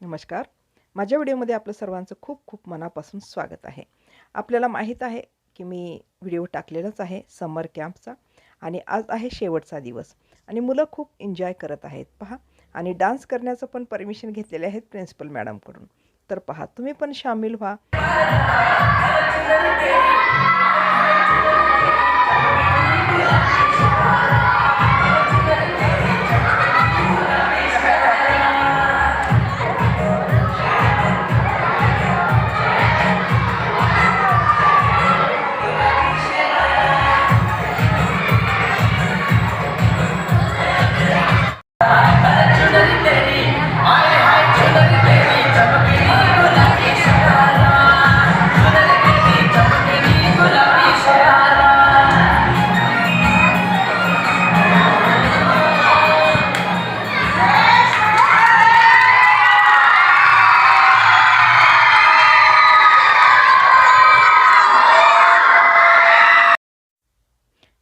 नमस्कार. माझ्या व्हिडिओमध्ये आपलं सर्वांचं खूप खूप मनापासून स्वागत आहे. आपल्याला माहीत आहे की मी व्हिडिओ टाकलेलाच आहे समर कॅम्पचा आणि आज आहे शेवटचा दिवस आणि मुलं खूप एन्जॉय करत आहेत. पहा आणि डान्स करण्याचं पण परमिशन घेतलेले आहेत प्रिन्सिपल मॅडमकडून. तर पहा तुम्ही पण सामील व्हा.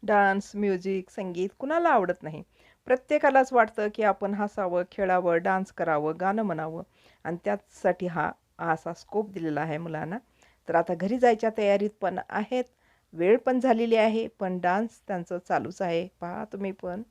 डान्स म्युझिक संगीत कुणाला आवडत नाही. प्रत्येकालाच वाटतं की आपण हसावं खेळावं डान्स करावं गाणं म्हणावं. आणि त्यासाठी हा असा स्कोप दिलेला आहे मुलांना. तर आता घरी जायच्या तयारीत पण आहेत. वेळ पण झालेली आहे पण डान्स त्यांचं चालूच आहे. पहा तुम्ही पण.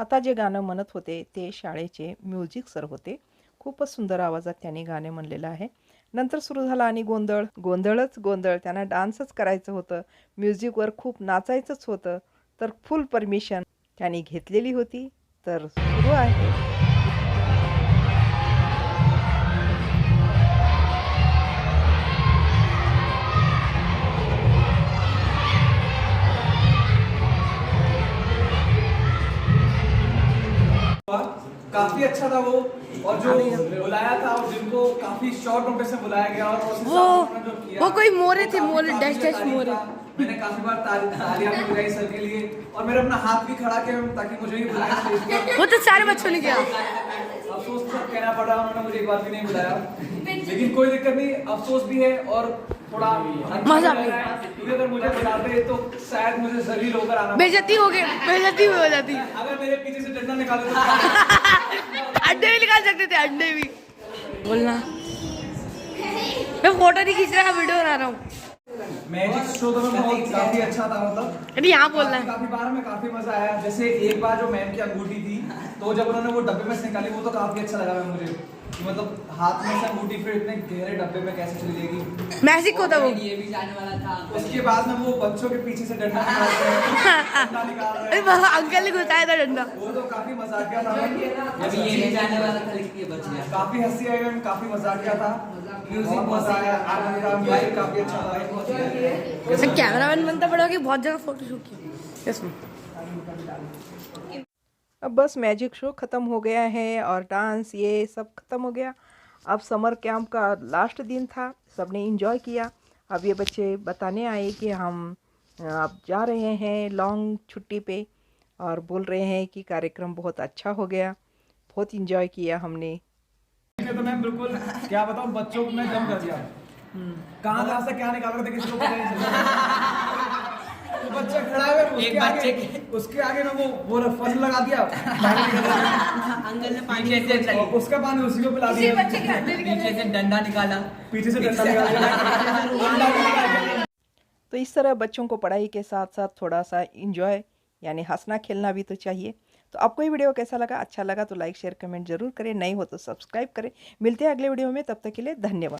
आता जे गाणं म्हणत होते ते शाळेचे म्युझिक सर होते. खूपच सुंदर आवाजात त्यांनी गाणे म्हणलेलं आहे. नंतर सुरू झाला आणि गोंधळ. गोंधळच गोंधळ. त्यांना डान्सच करायचं होतं. म्युझिकवर खूप नाचायचंच होतं. तर फुल परमिशन त्यांनी घेतलेली होती. तर सुरू आहे. काफ़ी अच्छा था वो। और जो बुलाया था और जिनको काफ़ी शॉर्ट नोटिस में बुलाया गया और वो वो कोई मोरे थे मोरे डैश डैश मोरे। मैंने काफ़ी बार ताली- तालियाँ भी बजाई सर के लिए और मेरा अपना हाथ भी खड़ा किया ताकि मुझे भी बुलाया वो तो सारे बच्चों ने किया। अफसोस तो कहना पड़ा उन्होंने मुझे एक बार भी नहीं बुलाया। लेकिन कोई दिक्कत नहीं अफसोस भी है और थोड़ा मज़ा क्योंकि अगर मुझे बुलाते तो शायद मुझे जलील होकर आना बेइज्जती हो गई बेइज्जती हो जाती। अगर मेरे पीछे से डंडा निकाले तो अंडे भी निकाल सकते थे अंडे भी। बोलना। मैं फ़ोटो नहीं खींच रहा वीडियो बना रहा हूँ। मैजिक शो तो मैं बहुत काफ़ी अच्छा था मतलब। अरे यहाँ बोलना काफ़ी है। काफ़ी बार में काफ़ी मज़ा आया। जैसे एक बार जो मैम की अंगूठी थी तो जब उन्होंने वो डब्बे में से निकाली वो तो काफ़ी अच्छा लगा मुझे। कि मतलब हाथ में से अंगूठी फिर इतने गहरे डब्बे में कैसे चली जाएगी मैजिक होता वो। ये भी जाने वाला था। उसके बाद में वो बच्चों के पीछे से डंडा निकाल अंकल ने घुसाया था डंडा। वो तो काफ़ी मजाकिया था। अभी ये भी जाने वाला था लेकिन ये बच गया। काफ़ी हँसी आई मैम काफ़ी मजाकिया था। म्यूज़िक बहुत मज़ा आया। आनंद का म्यूज़िक काफ़ी अच्छा था। कैमरामैन बनता पड़ा कि बहुत जगह फ़ोटो शूट किया। अब बस मैजिक शो ख़त्म हो गया है और डांस ये सब ख़त्म हो गया। अब समर कैंप का लास्ट दिन था सबने इंजॉय किया। अब ये बच्चे बताने आए कि हम अब जा रहे हैं लॉन्ग छुट्टी पे और बोल रहे हैं कि कार्यक्रम बहुत अच्छा हो गया बहुत इंजॉय किया हमने। तो मैम बिल्कुल क्या बताऊँ बच्चों को मैं दम कर दिया। कहाँ कहाँ से क्या निकाल रहे थे किसी को पता नहीं चला वो बच्चा खड़ा है उसके एक बच्चे आगे उसके आगे ना वो वो फल लगा दिया। पानी अंकल ने पीछे से उसका पानी उसी को पिला दिया। पीछे से डंडा निकाला। पीछे से डंडा निकाल। तो इस तरह बच्चों को पढ़ाई के साथ साथ थोड़ा सा इंजॉय यानी हंसना खेलना भी तो चाहिए। तो आपको ये वीडियो कैसा लगा? अच्छा लगा तो लाइक शेयर कमेंट ज़रूर करें। नहीं हो तो सब्सक्राइब करें। मिलते हैं अगले वीडियो में। तब तक के लिए धन्यवाद।